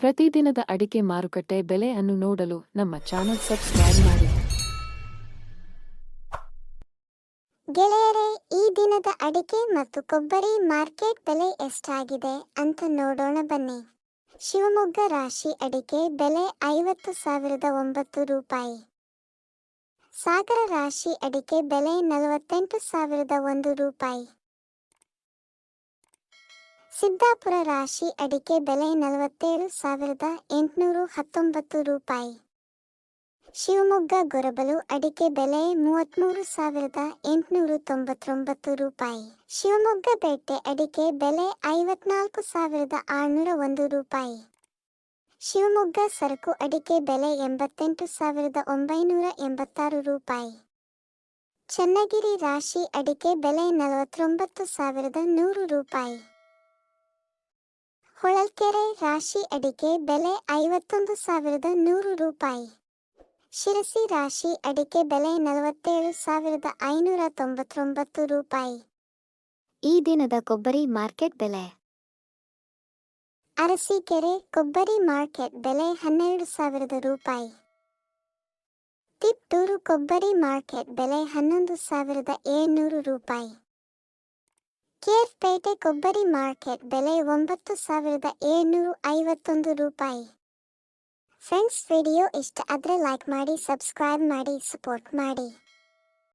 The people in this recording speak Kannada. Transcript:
ಪ್ರತಿದಿನದ ಅಡಿಕೆ ಮಾರುಕಟ್ಟೆ ಬೆಲೆ ಅನ್ನು ನೋಡಲು ನಮ್ಮ ಚಾನೆಲ್ ಸಬ್ಸ್ಕ್ರೈಬ್ ಮಾಡಿ. ಗೆಳೆಯರೇ, ಈ ದಿನದ ಅಡಿಕೆ ಮತ್ತು ಕೊಬ್ಬರಿ ಮಾರ್ಕೆಟ್ ಬೆಲೆ ಎಷ್ಟಾಗಿದೆ ಅಂತ ನೋಡೋಣ ಬನ್ನಿ. ಶಿವಮೊಗ್ಗ ರಾಶಿ ಅಡಿಕೆ ಬೆಲೆ ಐವತ್ತು ಸಾವಿರದ ಒಂಬತ್ತು ರೂಪಾಯಿ. ಸಾಗರ ರಾಶಿ ಅಡಿಕೆ ಬೆಲೆ ನಲವತ್ತೆಂಟು ಸಾವಿರದ ಒಂದು ರೂಪಾಯಿ. ಸಿದ್ದಾಪುರ ರಾಶಿ ಅಡಿಕೆ ಬೆಲೆ ನಲವತ್ತೇಳು ಸಾವಿರದ ಎಂಟುನೂರು ಹತ್ತೊಂಬತ್ತು ರೂಪಾಯಿ. ಶಿವಮೊಗ್ಗ ಗೊರಬಲು ಅಡಿಕೆ ಬೆಲೆ ಮೂವತ್ತ್ಮೂರು ಸಾವಿರದ ಎಂಟುನೂರು ತೊಂಬತ್ತೊಂಬತ್ತು ರೂಪಾಯಿ. ಶಿವಮೊಗ್ಗ ಬೇಟೆ ಅಡಿಕೆ ಬೆಲೆ ಐವತ್ನಾಲ್ಕು ಸಾವಿರದ ಆರುನೂರ ಒಂದು ರೂಪಾಯಿ. ಶಿವಮೊಗ್ಗ ಸರಕು ಅಡಿಕೆ ಬೆಲೆ ಎಂಬತ್ತೆಂಟು ಸಾವಿರದ ಒಂಬೈನೂರ ಎಂಬತ್ತಾರು ರೂಪಾಯಿ. ಚನ್ನಗಿರಿ ರಾಶಿ ಅಡಿಕೆ ಬೆಲೆ ನಲವತ್ತೊಂಬತ್ತು ಸಾವಿರದ ನೂರು ರೂಪಾಯಿ. ಹೊಳಲ್ಕೆರೆ ರಾಶಿ ಅಡಿಕೆ ಬೆಲೆ ಐವತ್ತೊಂದು ಸಾವಿರದ ನೂರು ರೂಪಾಯಿ. ಶಿರಸಿ ರಾಶಿ ಅಡಿಕೆ ಬೆಲೆ ನಲವತ್ತೇಳು ಸಾವಿರದ ಐನೂರ ತೊಂಬತ್ತೊಂಬತ್ತು ರೂಪಾಯಿ. ಈ ದಿನದ ಕೊಬ್ಬರಿ ಮಾರ್ಕೆಟ್ ಬೆಲೆ. ಅರಸೀಕೆರೆ ಕೊಬ್ಬರಿ ಮಾರ್ಕೆಟ್ ಬೆಲೆ ಹನ್ನೆರಡು ಸಾವಿರದ ರೂಪಾಯಿ. ತಿಪ್ಟೂರು ಕೊಬ್ಬರಿ ಮಾರ್ಕೆಟ್ ಬೆಲೆ ಹನ್ನೊಂದು ಸಾವಿರದ ಏಳ್ನೂರು ರೂಪಾಯಿ. ಕೇರ್ಪೇಟೆ ಕೊಬ್ಬರಿ ಮಾರ್ಕೆಟ್ ಬೆಲೆ ಒಂಬತ್ತು ಸಾವಿರದ ಏಳ್ನೂರು ಐವತ್ತೊಂದು ರೂಪಾಯಿ. ಫ್ರೆಂಡ್ಸ್, ವಿಡಿಯೋ ಇಷ್ಟ ಆದರೆ ಲೈಕ್ ಮಾಡಿ, ಸಬ್ಸ್ಕ್ರೈಬ್ ಮಾಡಿ, ಸಪೋರ್ಟ್ ಮಾಡಿ.